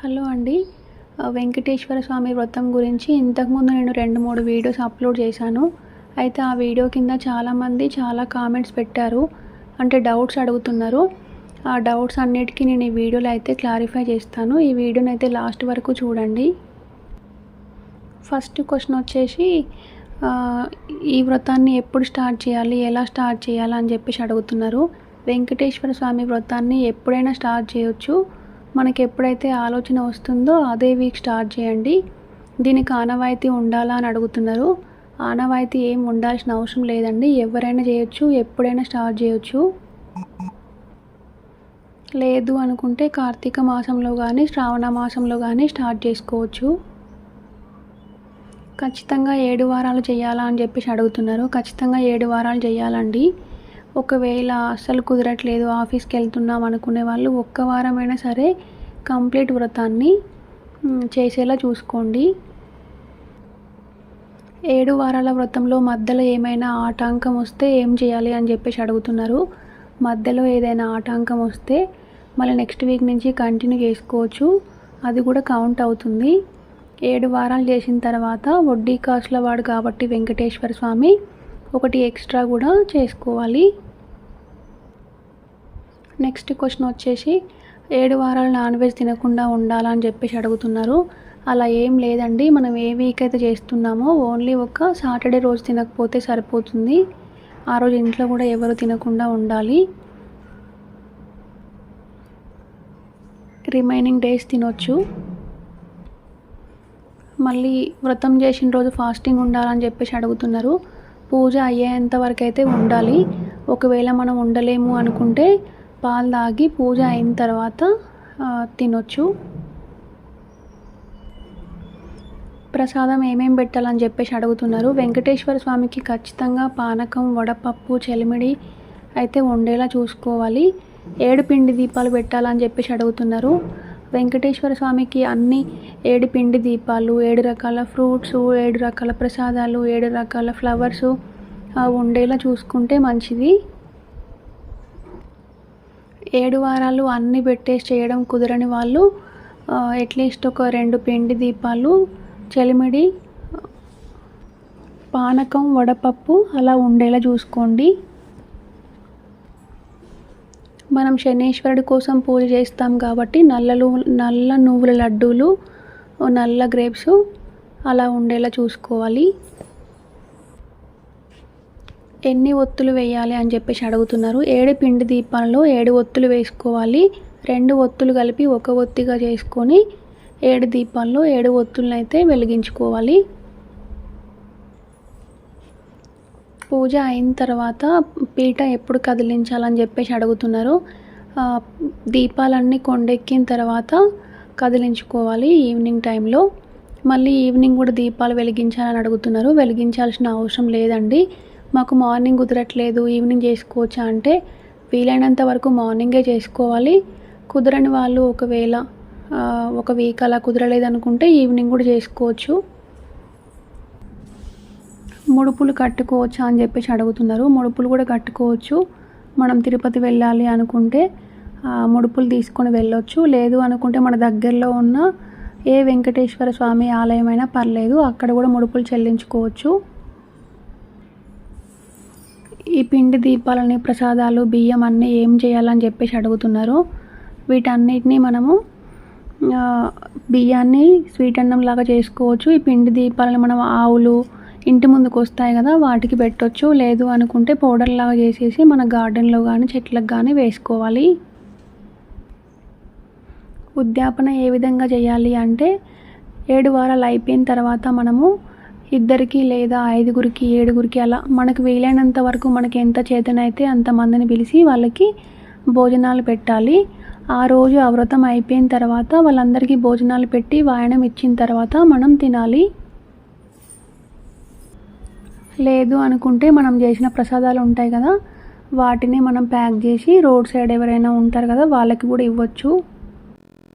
Hello అండి. వెంకటేశ్వర స్వామి వ్రతం గురించి ఇంతకుముందు నేను రెండు మూడు వీడియోస్ అప్లోడ్ చేశాను. అయితే ఆ వీడియో కింద చాలామంది చాలా కామెంట్స్ పెట్టారు. అంటే డౌట్స్ అడుగుతున్నారు. ఆ డౌట్స్ అన్నిటికీ నేను ఈ వీడియోలో అయితే క్లారిఫై చేస్తాను. ఈ వీడియోని అయితే లాస్ట్ వరకు చూడండి. ఫస్ట్ క్వశ్చన్ వచ్చేసి ఈ వ్రతాన్ని ఎప్పుడు స్టార్ట్ చేయాలి ఎలా స్టార్ట్ చేయాలి అని చెప్పేసి అడుగుతున్నారు. వెంకటేశ్వర స్వామి వ్రతాన్ని ఎప్పుడైనా స్టార్ట్ చేయొచ్చు. మనకి ఎప్పుడైతే ఆలోచన వస్తుందో అదే వీక్ స్టార్ట్ చేయండి. దీనికి ఆనవాయితీ ఉండాలా అని అడుగుతున్నారు. ఆనవాయితీ ఏం ఉండాల్సిన అవసరం లేదండి. ఎవరైనా చేయొచ్చు ఎప్పుడైనా స్టార్ట్ చేయొచ్చు. లేదు అనుకుంటే కార్తీక మాసంలో కానీ శ్రావణ మాసంలో కానీ స్టార్ట్ చేసుకోవచ్చు. ఖచ్చితంగా ఏడు వారాలు చేయాలా అని చెప్పేసి అడుగుతున్నారు. ఖచ్చితంగా ఏడు వారాలు చేయాలండి. ఒకవేళ అస్సలు కుదరట్లేదు ఆఫీస్కి వెళ్తున్నాం అనుకునే వాళ్ళు ఒక్క వారమైనా సరే కంప్లీట్ వ్రతాన్ని చేసేలా చూసుకోండి. ఏడు వారాల వ్రతంలో మధ్యలో ఏమైనా ఆటంకం వస్తే ఏం చేయాలి అని చెప్పేసి అడుగుతున్నారు. మధ్యలో ఏదైనా ఆటంకం వస్తే మళ్ళీ నెక్స్ట్ వీక్ నుంచి కంటిన్యూ చేసుకోవచ్చు. అది కూడా కౌంట్ అవుతుంది. ఏడు వారాలు చేసిన తర్వాత వడ్డీ కాసుల వాడు కాబట్టి వెంకటేశ్వర స్వామి ఒకటి ఎక్స్ట్రా కూడా చేసుకోవాలి. నెక్స్ట్ క్వశ్చన్ వచ్చేసి ఏడు వారాలు నాన్ వెజ్ తినకుండా ఉండాలని చెప్పేసి అడుగుతున్నారు. అలా ఏం లేదండి. మనం ఏ వీక్ అయితే చేస్తున్నామో ఓన్లీ ఒక సాటర్డే రోజు తినకపోతే సరిపోతుంది. ఆ రోజు ఇంట్లో కూడా ఎవరు తినకుండా ఉండాలి. రిమైనింగ్ డేస్ తినొచ్చు. మళ్ళీ వ్రతం చేసిన రోజు ఫాస్టింగ్ ఉండాలని చెప్పేసి అడుగుతున్నారు. పూజ అయ్యేంత వరకు అయితే ఉండాలి. ఒకవేళ మనం ఉండలేము అనుకుంటే పాలు తాగి పూజ అయిన తర్వాత తినొచ్చు. ప్రసాదం ఏమేం పెట్టాలని చెప్పేసి అడుగుతున్నారు. వెంకటేశ్వర స్వామికి ఖచ్చితంగా పానకం వడపప్పు చెలిమిడి అయితే ఉండేలా చూసుకోవాలి. ఏడు పిండి దీపాలు పెట్టాలని చెప్పేసి అడుగుతున్నారు. వెంకటేశ్వర స్వామికి అన్ని ఏడు పిండి దీపాలు ఏడు రకాల ఫ్రూట్స్ ఏడు రకాల ప్రసాదాలు ఏడు రకాల ఫ్లవర్స్ ఉండేలా చూసుకుంటే మంచిది. ఏడు వారాలు అన్నీ పెట్టేసి చేయడం కుదరని వాళ్ళు అట్లీస్ట్ ఒక రెండు పిండి దీపాలు చెలిమిడి పానకం వడపప్పు అలా ఉండేలా చూసుకోండి. మనం శనీశ్వరుడి కోసం పూజ చేస్తాం కాబట్టి నల్లలు నల్ల నువ్వుల లడ్డూలు నల్ల గ్రేప్స్ అలా ఉండేలా చూసుకోవాలి. ఎన్ని ఒత్తులు వేయాలి అని చెప్పేసి అడుగుతున్నారు. ఏడు పిండి దీపాలలో ఏడు ఒత్తులు వేసుకోవాలి. రెండు ఒత్తులు కలిపి ఒక ఒత్తిగా చేసుకొని ఏడు దీపాల్లో ఏడు ఒత్తులను అయితే వెలిగించుకోవాలి. పూజ అయిన తర్వాత పీట ఎప్పుడు కదిలించాలని చెప్పేసి అడుగుతున్నారు. దీపాలన్నీ కొండెక్కిన తర్వాత కదిలించుకోవాలి ఈవినింగ్ టైంలో. మళ్ళీ ఈవినింగ్ కూడా దీపాలు వెలిగించాలని అడుగుతున్నారు. వెలిగించాల్సిన అవసరం లేదండి. మాకు మార్నింగ్ కుదరట్లేదు ఈవినింగ్ చేసుకోవచ్చా అంటే వీలైనంత వరకు మార్నింగే చేసుకోవాలి. కుదరని వాళ్ళు ఒకవేళ ఒక వీక్ అలా కుదరలేదు అనుకుంటే ఈవినింగ్ కూడా చేసుకోవచ్చు. ముడుపులు కట్టుకోవచ్చా అని చెప్పేసి అడుగుతున్నారు. ముడుపులు కూడా కట్టుకోవచ్చు. మనం తిరుపతి వెళ్ళాలి అనుకుంటే ముడుపులు తీసుకొని వెళ్ళొచ్చు. లేదు అనుకుంటే మన దగ్గరలో ఉన్న ఏ వెంకటేశ్వర స్వామి ఆలయమైనా పర్లేదు అక్కడ కూడా ముడుపులు చెల్లించుకోవచ్చు. ఈ పిండి దీపాలని ప్రసాదాలు బియ్యం అన్నీ ఏం చేయాలని చెప్పేసి అడుగుతున్నారు. వీటన్నిటిని మనము బియ్యాన్ని స్వీట్ అన్నం లాగా చేసుకోవచ్చు. ఈ పిండి దీపాలని మనం ఆవులు ఇంటి ముందుకు వస్తాయి కదా వాటికి పెట్టొచ్చు. లేదు అనుకుంటే పౌడర్ లాగా చేసేసి మన గార్డెన్లో కానీ చెట్లకు కానీ వేసుకోవాలి. ఉద్యాపన ఏ విధంగా చేయాలి అంటే ఏడు వారాలు అయిపోయిన తర్వాత మనము ఇద్దరికి లేదా ఐదుగురికి ఏడుగురికి అలా మనకు వీలైనంత వరకు మనకి ఎంత చేతనైతే అంతమందిని పిలిచి వాళ్ళకి భోజనాలు పెట్టాలి. ఆ రోజు ఆ వ్రతం అయిపోయిన తర్వాత వాళ్ళందరికీ భోజనాలు పెట్టి వాయనం ఇచ్చిన తర్వాత మనం తినాలి. లేదు అనుకుంటే మనం చేసిన ప్రసాదాలు ఉంటాయి కదా వాటిని మనం ప్యాక్ చేసి రోడ్ సైడ్ ఎవరైనా ఉంటారు కదా వాళ్ళకి కూడా ఇవ్వచ్చు.